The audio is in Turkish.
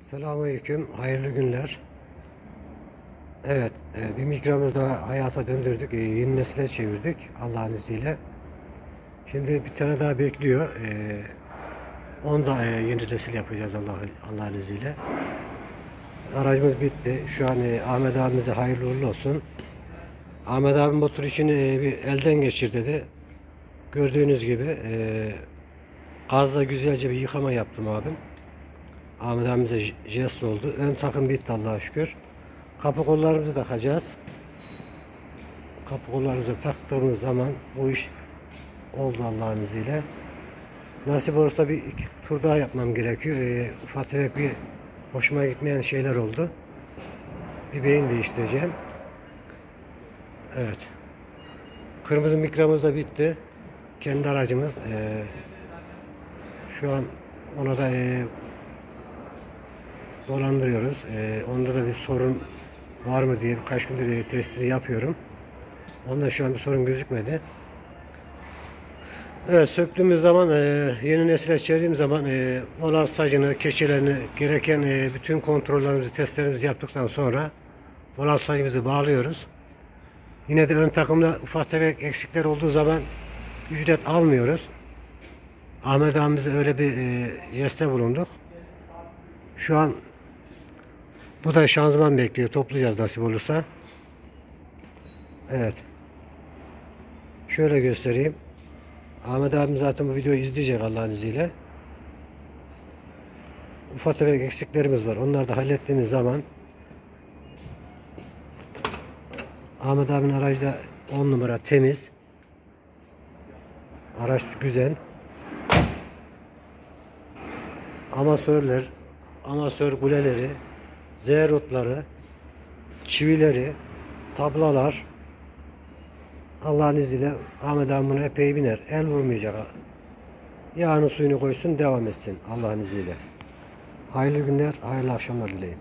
Selamünaleyküm, hayırlı günler. Evet, e, bir mikromuzu daha hayata döndürdük, e, yeni nesile çevirdik Allah'ın izniyle. Şimdi bir tane daha bekliyor. E, onu da yeni nesil yapacağız Allah, Allah'ın izniyle. Aracımız bitti. Şu an Ahmet abimize hayırlı uğurlu olsun. Ahmet abim motor işini bir elden geçir dedi. Gördüğünüz gibi gazla güzelce bir yıkama yaptım abim. Ahmet abimize jest oldu. Ön takım bitti Allah'a şükür. Kapı kollarımızı takacağız. Kapı kollarımızı taktığımız zaman bu iş oldu Allah'ın izniyle. Nasip olursa bir iki tur daha yapmam gerekiyor. Ee, ufak tefek bir hoşuma gitmeyen şeyler oldu. Bir beyin değiştireceğim. Evet. Kırmızı mikramız da bitti. Kendi aracımız. Ee, şu an ona da ee, dolandırıyoruz. Ee, onda da bir sorun var mı diye birkaç gündür e, testini yapıyorum. Onda şu an bir sorun gözükmedi. Evet söktüğümüz zaman e, yeni nesile çevirdiğim zaman e, olan sacını, keçelerini gereken e, bütün kontrollerimizi, testlerimizi yaptıktan sonra olan sacımızı bağlıyoruz. Yine de ön takımda ufak tefek eksikler olduğu zaman ücret almıyoruz. Ahmet abimize öyle bir e, yeste bulunduk. Şu an bu da şanzıman bekliyor. Toplayacağız nasip olursa. Evet. Şöyle göstereyim. Ahmet abim zaten bu videoyu izleyecek Allah'ın izniyle. Ufak tefek eksiklerimiz var. Onları da hallettiğimiz zaman Ahmet abinin aracı da 10 numara temiz. Araç güzel. Amasörler, amasör kuleleri, zeyrotları, çivileri, tablalar Allah'ın izniyle Ahmet bunu epey biner. El vurmayacak. Yağını suyunu koysun devam etsin Allah'ın izniyle. Hayırlı günler, hayırlı akşamlar dileyim.